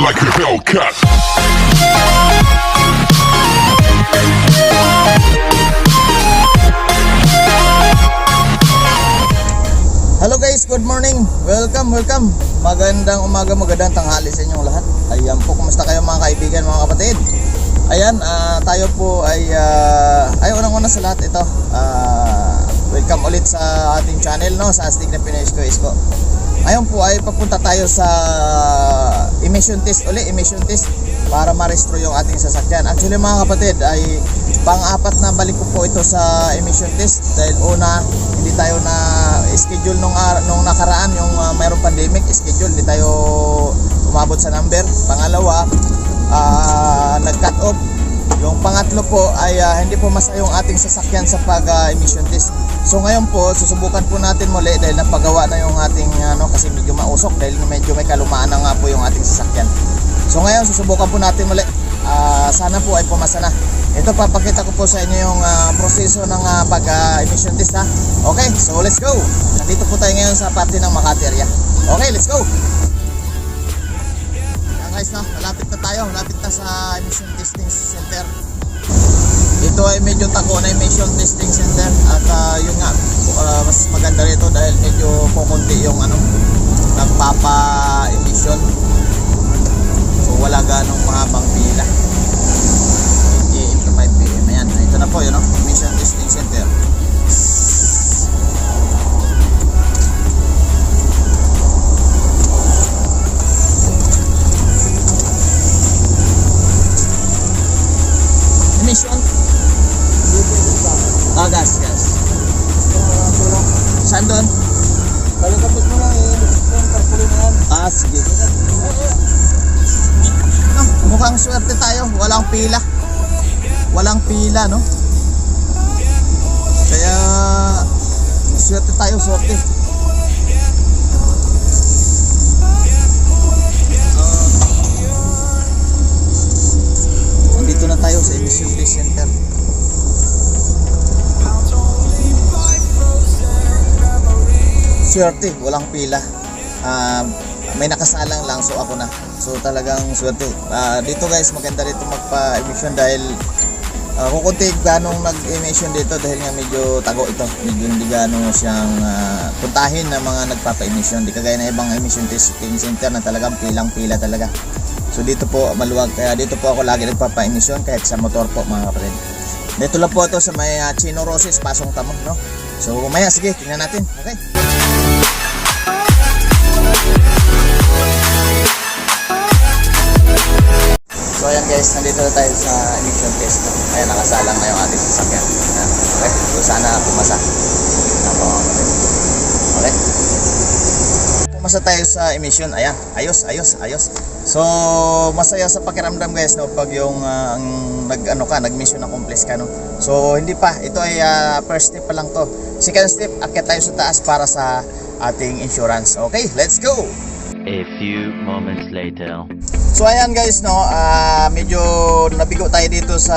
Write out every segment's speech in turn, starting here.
like a. Hello guys, good morning. Welcome, welcome. Magandang umaga, magandang tanghali sa inyong lahat. Ayan po, kumusta kayo mga kaibigan, mga kapatid? Ayan, ah, tayo po ay uh, ay unang-una sa lahat ito. ah, welcome ulit sa ating channel no, sa Astig na Pinoy Isko Isko. Ngayon po ay papunta tayo sa emission test uli, emission test para ma-restro yung ating sasakyan. Actually mga kapatid ay pang-apat na balik ko po ito sa emission test dahil una hindi tayo na schedule nung nung nakaraan yung uh, mayroong pandemic schedule hindi tayo umabot sa number. Pangalawa, ah, nag-cut off yung pangatlo po ay ah, hindi po masa yung ating sasakyan sa pag-emission test. So ngayon po, susubukan po natin muli dahil napagawa na yung ating ano kasi medyo mausok dahil medyo may kalumaan na nga po yung ating sasakyan. So ngayon susubukan po natin muli. Ah, sana po ay pumasa na. Ito papakita ko po sa inyo yung ah, proseso ng ah, pag-emission test ha. Okay, so let's go. Nandito po tayo ngayon sa parte ng Makati area. Okay, let's go. Ayan guys, no, malapit tayo, malapit na sa emission testing center. Ito ay medyo tako na emission testing center at ah, yun nga, ah, mas maganda rito dahil medyo kukunti yung ano, nagpapa-emission. So wala ganong mahabang pila. 28 to 5 p.m. Ayan, ito na po yun, no? emission testing center. Sige. Ah, mukhang swerte tayo. Walang pila. Walang pila, no? Kaya, swerte tayo, swerte. Ah, Nandito na tayo sa emission test center. Swerte, walang pila. Ah, may nakasalang lang so ako na. So talagang swerte. Ah, dito guys, maganda dito magpa-emission dahil uh, kukunti ganong nag-emission dito dahil nga medyo tago ito. Medyo hindi ganong siyang ah, puntahin ng mga nagpapa-emission. Di kagaya ng ibang emission testing center na talagang pilang-pila talaga. So dito po maluwag kaya dito po ako lagi nagpapa-emission kahit sa motor po mga kapatid. Dito lang po ito sa may ah, Chino Roses, Pasong Tamon, no? So umaya, sige, tingnan natin. Okay. Guys, nandito na tayo sa emission test. Ayan, nakasalang na yung ating sasakyan. Okay, so sana pumasa. Ako, okay. Pumasa tayo sa emission. Ayan, ayos, ayos, ayos. So, masaya sa pakiramdam guys no pag yung ah, ang nag ano ka, nag-mission accomplish ka no. So, hindi pa. Ito ay ah, first step pa lang to. Second step, akyat tayo sa taas para sa ating insurance. Okay, let's go. A few moments later. So ayan guys no, ah, medyo nabigo tayo dito sa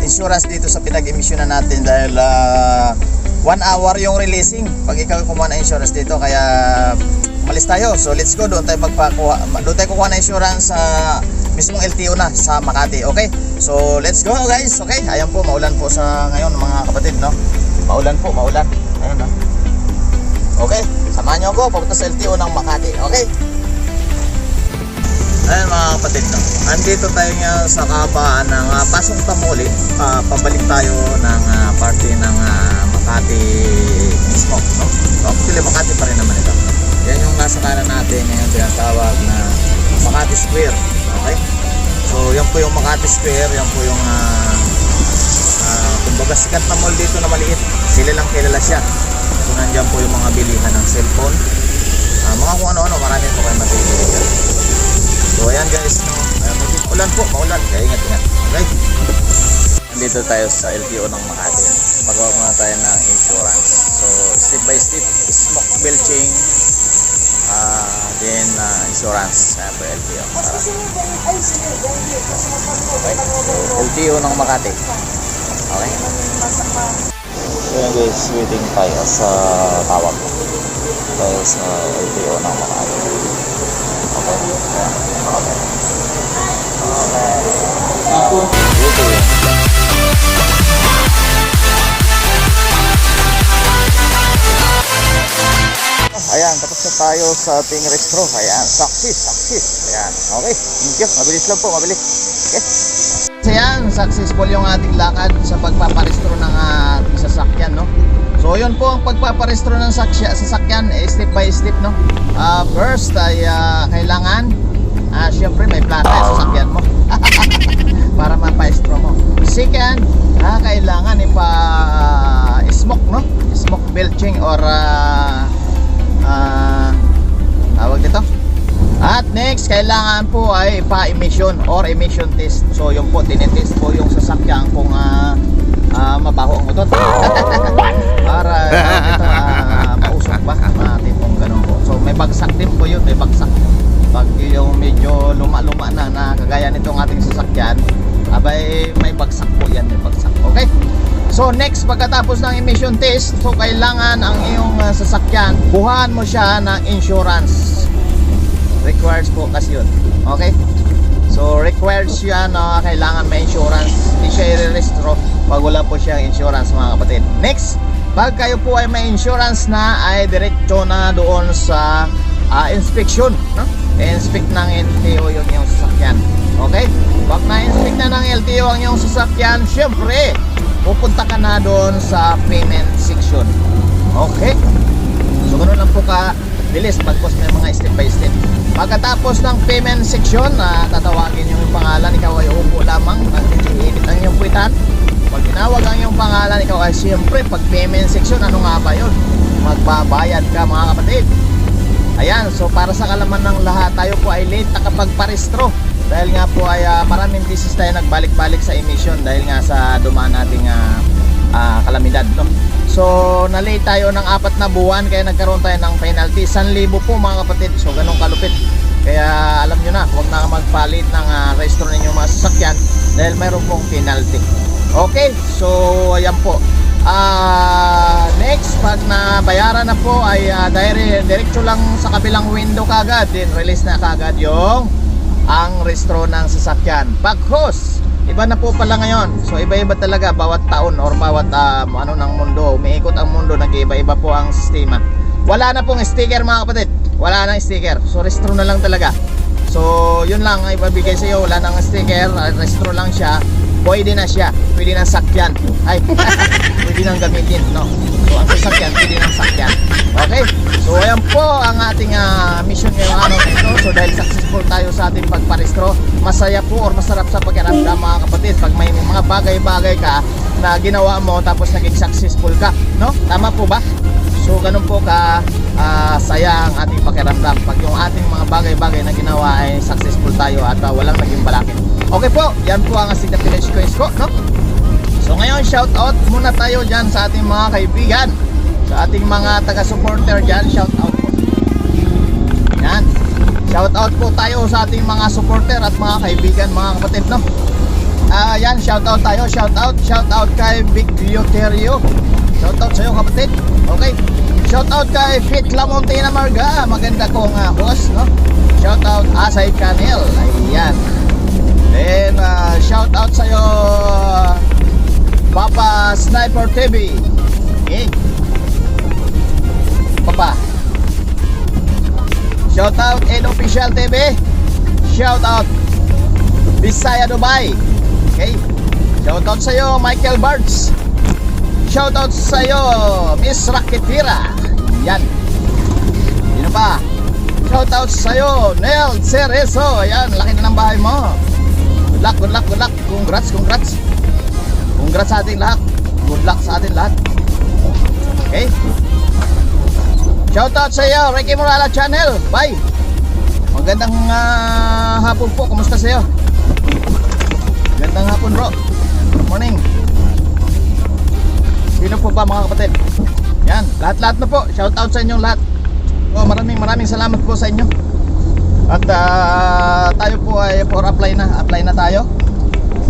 insurance dito sa pinag-emission na natin dahil ah, one hour yung releasing pag ikaw kumuha ng insurance dito kaya umalis tayo. So let's go doon tayo magpakuha doon tayo kukuha ng insurance sa mismong LTO na sa Makati. Okay? So let's go guys. Okay? Ayan po maulan po sa ngayon mga kapatid no. Maulan po, maulan. Ayun no. Okay, samahan niyo ako papunta sa LTO ng Makati. Okay? Ayan mga kapatid, no? andito tayo nga sa kabaan ng uh, Pasong Tamuli. Ah, pabalik tayo ng ah, party ng ah, Makati mismo. No? So, actually, Makati pa rin naman ito. Yan yung nasa kanan natin, yan yung tinatawag na Makati Square. Okay? So, yan po yung Makati Square, yan po yung ah, ah, kumbaga sikat na mall dito na maliit. Sila lang kilala siya. So, nandyan po yung mga bilihan ng cellphone. Ah, mga kung ano-ano, marami po kayo mabibili dyan. So ayan guys, no. Medyo ulan po, maulan. Kaya ingat ingat. Okay? Nandito tayo sa LTO ng Makati. Pagawa muna tayo ng insurance. So step by step, smoke belching, ah then ah, insurance. Ayan po LTO. Tara. Okay. So, LTO ng Makati. Okay? So ayan guys, waiting tayo sa tawag. Tayo sa LTO ng Makati. Ayan, tapos na tayo sa ating retro. Ayan, saksis, saksis. Ayan, okay. Thank you. Mabilis lang po, mabilis. Okay. So successful yung ating lakad sa pagpaparestro ng ah, ating sasakyan, no? So yun po ang pagpaparestro ng saksya, sasakyan, eh, step by step, no? Ah, first ay ah, kailangan, ah, syempre may plata yung sasakyan mo. para mapaestro mo. Second, ah, kailangan ipa-smoke, no? Smoke belching or ah, ah, tawag dito? At next, kailangan po ay pa-emission or emission test. So, yun po, tinetest po yung pagkatapos ng emission test, so kailangan ang iyong ah, sasakyan, buhan mo siya ng insurance requires po kasi yun. Okay? So, required siya na kailangan may insurance. Hindi siya i-restro pag wala po siyang insurance mga kapatid. Next, pag kayo po ay may insurance na ay diretso na doon sa ah, inspection. No? I-inspect ng LTO yung iyong sasakyan. Okay? Pag na-inspect na ng LTO ang iyong sasakyan, syempre, pupunta ka na doon sa payment section. Okay? So ganun lang po ka bilis pagkos may mga step by step. Pagkatapos ng payment section, na tatawagin yung pangalan, ikaw ay upo lamang at i-edit ang iyong puwitan. Pag tinawag ang iyong pangalan, ikaw ay siyempre pag payment section, ano nga ba yun? Magbabayad ka mga kapatid. Ayan, so para sa kalaman ng lahat, tayo po ay late na kapag parestro. Dahil nga po ay ah, maraming business tayo nagbalik-balik sa emission dahil nga sa dumaan nating ah, ah, kalamidad. No? So, na-late tayo ng apat na buwan kaya nagkaroon tayo ng penalty. 1,000 po mga kapatid. So, ganun kalupit. Kaya alam nyo na, huwag na magpalit ng uh, restro ninyo mga sasakyan dahil mayroon pong penalty. Okay, so ayan po. Ah, next, pag nabayaran na po ay uh, diretso lang sa kabilang window kagad. Then release na kagad yung ang restro ng sasakyan. Pag-host, iba na po pala ngayon. So iba-iba talaga bawat taon or bawat ah, ano ng mundo. Umiikot ang mundo, nag-iba-iba po ang sistema. Wala na pong sticker mga kapatid. Wala nang sticker. So restro na lang talaga. So yun lang ang ibabigay sa iyo. Wala nang sticker, restro lang siya. Pwede na siya. Pwede na sakyan. Ay, pwede nang gamitin, no? So ang sasakyan, pwede nang sakyan. Okay? So ayan po ang ating ah, mission ngayong araw ito. So dahil successful tayo sa ating pagparestro, masaya po or masarap sa pakiramdam mga kapatid pag may mga bagay-bagay ka na ginawa mo tapos naging successful ka, no? Tama po ba? So ganun po ka ah, saya ang ating pakiramdam pag yung ating mga bagay-bagay na ginawa ay successful tayo at ah, walang naging balakid. Okay po, yan po ang astig na village quiz ko, no? So ngayon, shout out muna tayo dyan sa ating mga kaibigan. Sa ating mga taga-supporter dyan, shout out po. Yan. Shout out po tayo sa ating mga supporter at mga kaibigan, mga kapatid, no? Ah, yan, shout out tayo, shout out, shout out kay Big Lioterio. Shout out sa iyo, kapatid. Okay. Shout out kay Fit Lamontina Marga, maganda kong uh, host, no? Shout out Asay Canel. Ayan. Then, uh, shout out sa iyo Papa Sniper TV. Okay. Papa. Shout out Official TV. Shout out Bisaya Dubai. Okay. Shout out sa iyo Michael Barts. Shout out sa iyo Miss Rakitira. Yan. Sino pa? Shout out sa iyo Nel Cerezo. Yan, laki na ng bahay mo. Good luck, good luck, good luck. Congrats, congrats. Congrats sa ating lahat. Good luck sa ating lahat. Okay? Shoutout sa iyo, Ricky Morala Channel. Bye! Magandang ah, hapon po. Kumusta sa iyo? Magandang hapon bro. Good morning. Sino po ba mga kapatid? Yan, lahat-lahat na po. Shoutout sa inyong lahat. Oh, maraming maraming salamat po sa inyo. At ah, tayo po ay for apply na. Apply na tayo.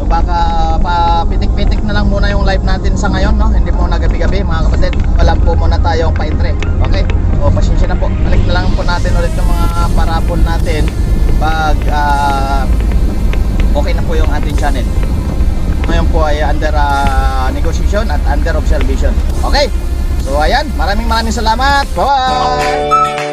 So baka papitik-pitik na lang muna yung live natin sa ngayon, no? Hindi muna gabi-gabi, mga kapatid. Wala po muna tayong pa-entry. Okay? O pasensya na po. Balik na lang po natin ulit yung mga parapol natin pag ah, okay na po yung ating channel. Ngayon po ay under ah, negotiation at under observation. Okay? So ayan, maraming maraming salamat. Bye!